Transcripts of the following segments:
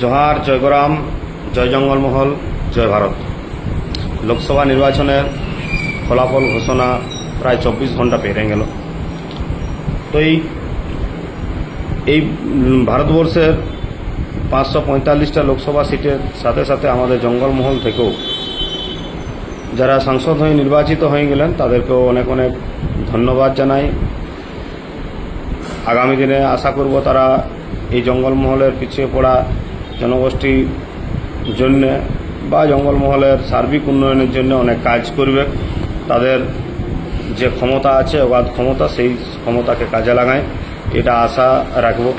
জোহার জয়গরাম জয় জঙ্গলমহল, জয় ভারত। লোকসভা নির্বাচনের ফলাফল ঘোষণা প্রায় চব্বিশ ঘণ্টা পেরিয়ে গেল। তো এই এই ভারতবর্ষের পাঁচশো পঁয়তাল্লিশটা লোকসভা সিটের সাথে সাথে আমাদের জঙ্গলমহল থেকেও যারা সাংসদ হয়ে নির্বাচিত হয়ে গেলেন, তাদেরকেও অনেক অনেক ধন্যবাদ জানাই। আগামী দিনে আশা করব তারা এই জঙ্গলমহলের পিছিয়ে পড়া জনগোষ্ঠীর জন্যে বা জঙ্গলমহলের সার্বিক উন্নয়নের জন্য অনেক কাজ করবে। তাদের যে ক্ষমতা আছে, অগাধ ক্ষমতা, সেই ক্ষমতাকে কাজে লাগায়। এটা আশা রাখব।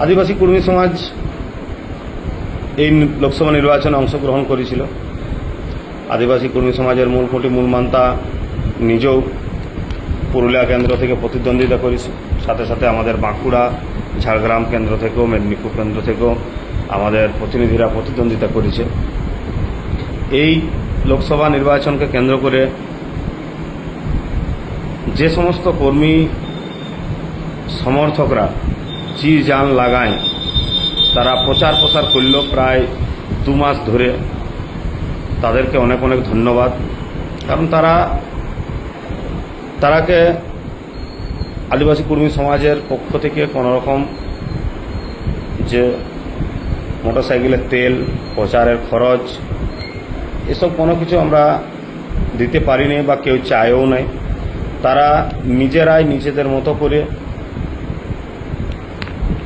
আদিবাসী কর্মী সমাজ এই লোকসভা নির্বাচনে অংশগ্রহণ করেছিল। আদিবাসী কর্মী সমাজের মূল খুঁটি, মূল মান্তা নিজেও পুরুলিয়া কেন্দ্র থেকে প্রতিদ্বন্দ্বিতা করেছে। সাথে সাথে আমাদের বাঁকুড়া ঝাড়গ্রাম কেন্দ্র থেকেও, মেদিনীপুর কেন্দ্র থেকেও আমাদের প্রতিনিধিরা প্রতিদ্বন্দ্বিতা করেছে। এই লোকসভা নির্বাচনকে কেন্দ্র করে যে সমস্ত কর্মী সমর্থকরা জি জান লাগায়, তারা প্রচার প্রসার করল প্রায় দু মাস ধরে। তাদেরকে অনেক অনেক ধন্যবাদ। কারণ তারা, তারাকে আদিবাসী কর্মী সমাজের পক্ষ থেকে কোনো রকম যে মোটরসাইকেলের তেল, প্রচারের খরচ, এসব কোনো কিছু আমরা দিতে পারিনি বা কেউ চায়ও নাই। তারা নিজেরাই নিজেদের মতো করে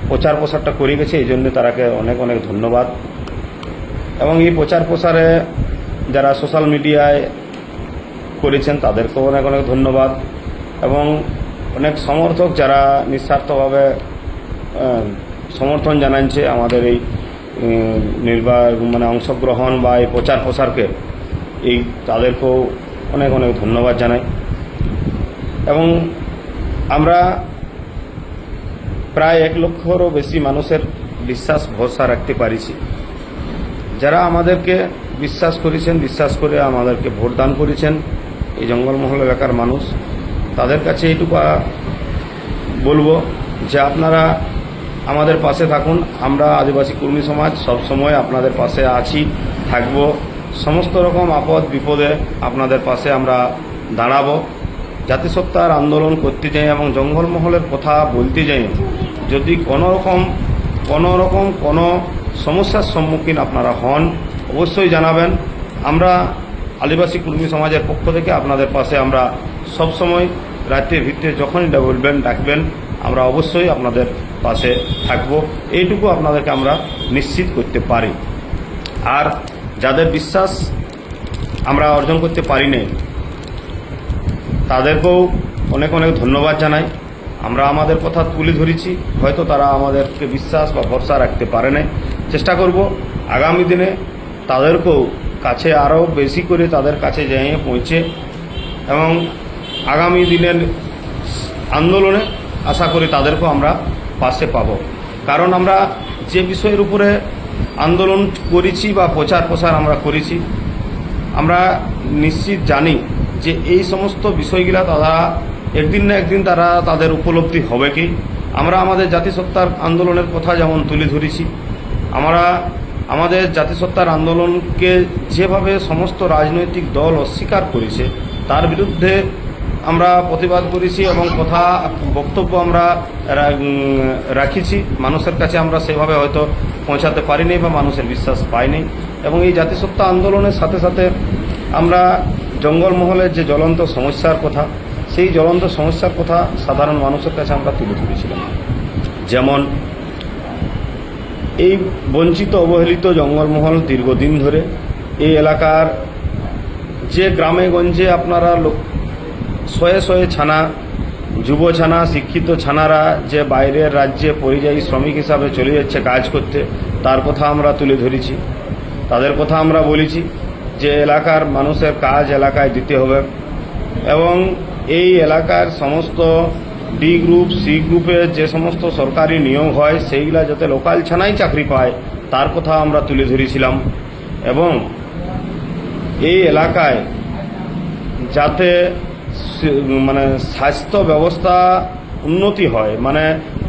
প্রচার প্রসারটা করে গেছে, এই জন্য তারাকে অনেক অনেক ধন্যবাদ। এবং এই প্রচার প্রসারে যারা সোশ্যাল মিডিয়ায় করেছেন, তাদেরকেও অনেক অনেক ধন্যবাদ। এবং অনেক সমর্থক যারা নিঃস্বার্থভাবে সমর্থন জানাচ্ছে আমাদের এই উম, নির্বা মানে অংশগ্রহণ বা এই প্রচার প্রসারকে এই তাদেরকেও অনেক অনেক ধন্যবাদ জানাই। এবং আমরা প্রায় এক লক্ষরও বেশি মানুষের বিশ্বাস ভরসা রাখতে পারিছি। যারা আমাদেরকে বিশ্বাস করেছেন বিশ্বাস করে আমাদেরকে ভোট দান করেছেন এই জঙ্গলমহল এলাকার মানুষ। তাদের কাছে এইটুকু বলব যে আপনারা আমাদের পাশে থাকুন। আমরা আদিবাসী কর্মী সমাজ সব সময় আপনাদের পাশে আছি, থাকব। সমস্ত রকম আপদ বিপদে আপনাদের পাশে আমরা দাঁড়াবো। জাতিসত্তার আন্দোলন করতে যাই এবং জঙ্গলমহলের কথা বলতে যাই, যদি কোনো রকম কোনো রকম কোনো সমস্যার সম্মুখীন আপনারা হন, অবশ্যই জানাবেন। আমরা আদিবাসী কর্মী সমাজের পক্ষ থেকে আপনাদের পাশে আমরা সব সময় রাত্রির ভিত্তিতে যখনই বলবেন, ডাকবেন, আমরা অবশ্যই আপনাদের পাশে থাকব। এইটুকু আপনাদেরকে আমরা নিশ্চিত করতে পারি। আর যাদের বিশ্বাস আমরা অর্জন করতে পারিনি তাদেরকেও অনেক অনেক ধন্যবাদ জানাই। আমরা আমাদের কথা তুলে ধরেছি, হয়তো তারা আমাদেরকে বিশ্বাস বা ভরসা রাখতে পারে নাই। চেষ্টা করব আগামী দিনে তাদেরকেও কাছে আরও বেশি করে তাদের কাছে যেয়ে পৌঁছে এবং আগামী দিনের আন্দোলনে আশা করি তাদেরকেও আমরা পাশে পাব। কারণ আমরা যে বিষয়ের উপরে আন্দোলন করেছি বা প্রচার প্রসার আমরা করেছি, আমরা নিশ্চিত জানি যে এই সমস্ত বিষয়গুলা তারা একদিন না একদিন তারা তাদের উপলব্ধি হবে কি। আমরা আমাদের জাতিসত্তার আন্দোলনের কথা যেমন তুলে ধরেছি, আমরা আমাদের জাতিসত্তার আন্দোলনকে যেভাবে সমস্ত রাজনৈতিক দল অস্বীকার করেছে, তার বিরুদ্ধে আমরা প্রতিবাদ করেছি এবং কথা, বক্তব্য আমরা রাখিছি। মানুষের কাছে আমরা সেভাবে হয়তো পৌঁছাতে পারিনি বা মানুষের বিশ্বাস পাইনি। এবং এই জাতিসত্তা আন্দোলনের সাথে সাথে আমরা জঙ্গলমহলের যে জ্বলন্ত সমস্যার কথা, সেই জ্বলন্ত সমস্যার কথা সাধারণ মানুষের কাছে আমরা তুলে ধরেছিলাম। যেমন, এই বঞ্চিত, অবহেলিত জঙ্গলমহল দীর্ঘদিন ধরে, এই এলাকার যে গ্রামে গঞ্জে আপনারা শয়ে শয়ে ছানা, যুব ছানা, শিক্ষিত ছানারা যে বাইরের রাজ্যে পরিযায়ী শ্রমিক হিসাবে চলে যাচ্ছে কাজ করতে, তার কথা আমরা তুলে ধরেছি। তাদের কথা আমরা বলেছি যে এলাকার মানুষের কাজ এলাকায় দিতে হবে এবং এই এলাকার সমস্ত ডি গ্রুপ সি গ্রুপে যে সমস্ত সরকারি নিয়োগ হয়, সেইগুলা যাতে লোকাল ছানাই চাকরি পায়, তার কথা আমরা তুলে ধরেছিলাম এবং এই এলাকায় যাতে মানে স্বাস্থ্য ব্যবস্থা উন্নতি হয়। মানে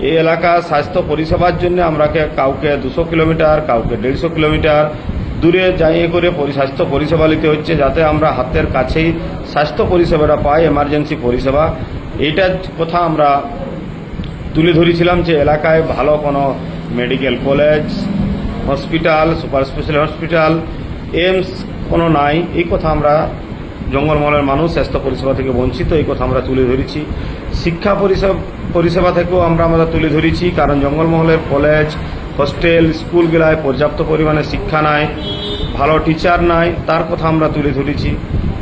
এই এলাকা স্বাস্থ্য পরিষেবার জন্য আমরাকে কাউকে দুশো কিলোমিটার, কাউকে দেড়শো কিলোমিটার দূরে যাইয়ে করে স্বাস্থ্য পরিষেবা নিতে হচ্ছে যাতে আমরা হাতের কাছেই স্বাস্থ্য পরিষেবাটা পাই এমার্জেন্সি পরিষেবা। এইটার কথা আমরা তুলে ধরেছিলাম যে এলাকায় ভালো কোনো medical college hospital super special hospital AIIMS কোনো নাই। এই কথা আমরা জঙ্গলমহলের মানুষ স্বাস্থ্য পরিষেবা থেকে বঞ্চিত, এই কথা আমরা তুলে ধরেছি। শিক্ষা পরিষেবা পরিষেবা থেকেও আমরা আমরা তুলে ধরেছি, কারণ জঙ্গলমহলের কলেজ হোস্টেল স্কুলগুলায় পর্যাপ্ত পরিমাণে শিক্ষা নাই, ভালো টিচার নাই, তার কথা আমরা তুলে ধরেছি।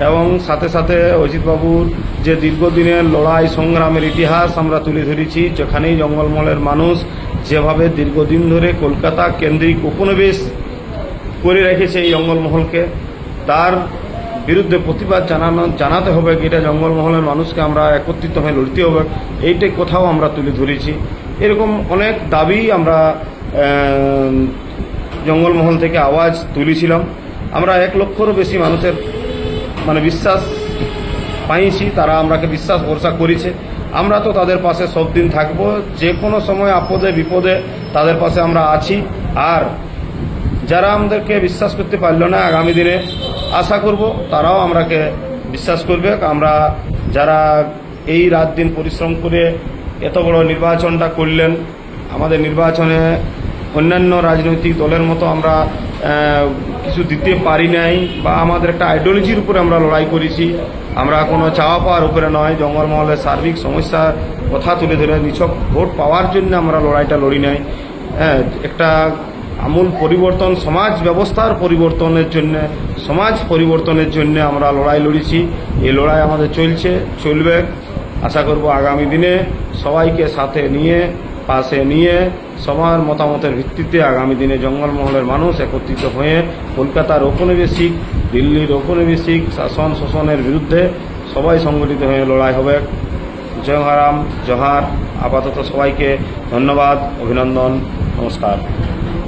এবং সাথে সাথে অজিতবাবুর যে দীর্ঘদিনের লড়াই সংগ্রামের ইতিহাস আমরা তুলে ধরেছি, যেখানেই জঙ্গলমহলের মানুষ যেভাবে দীর্ঘদিন ধরে কলকাতা কেন্দ্রিক উপনিবেশ করে রেখেছে এই জঙ্গলমহলকে, তার বিরুদ্ধে প্রতিবাদ জানানো, জানাতে হবে এটা জঙ্গলমহলের মানুষকে আমরা একত্রিত হয়ে লড়তে হবে। এইটাই কোথাও আমরা তুলে ধরেছি। এরকম অনেক দাবি আমরা জঙ্গলমহল থেকে আওয়াজ তুলেছিলাম। আমরা এক লক্ষরও বেশি মানুষের মানে বিশ্বাস পাইছি, তারা আমরাকে বিশ্বাস ভরসা করেছে। আমরা তো তাদের পাশে সব দিন থাকব। যে কোনো সময় আপদে, বিপদে তাদের পাশে আমরা আছি। আর যারা আমাদেরকে বিশ্বাস করতে পারল না আগামী দিনে আশা করব তারাও আমরাকে বিশ্বাস করবে। আমরা যারা এই রাত দিন পরিশ্রম করে এত বড় নির্বাচনটা করলেন, আমাদের নির্বাচনে অন্যান্য রাজনৈতিক দলের মতো আমরা কিছু দিতে পারি নাই বা আমাদের একটা আইডিওলজির উপরে আমরা লড়াই করেছি। আমরা কোনো চাওয়া পাওয়ার উপরে নয় জঙ্গলমহলের সার্বিক সমস্যার কথা তুলে ধরে নিছক ভোট পাওয়ার জন্য আমরা লড়াইটা লড়ি নাই। হ্যাঁ একটা আমূল পরিবর্তন, সমাজ ব্যবস্থার পরিবর্তনের জন্য সমাজ পরিবর্তনের জন্য আমরা লড়াই লড়েছি। এই লড়াই আমাদের চলছে, চলবে। আশা করব আগামী দিনে সবাইকে সাথে নিয়ে, পাশে নিয়ে সবার মতামতের ভিত্তিতে আগামী দিনে জঙ্গলমহলের মানুষ একত্রিত হয়ে কলকাতার ঔপনিবেশিক, দিল্লির ঔপনিবেশিক শাসন শোষণের বিরুদ্ধে সবাই সংগঠিত হয়ে লড়াই হবে। জয় হারাম জহার। আপাতত সবাইকে ধন্যবাদ, অভিনন্দন, নমস্কার।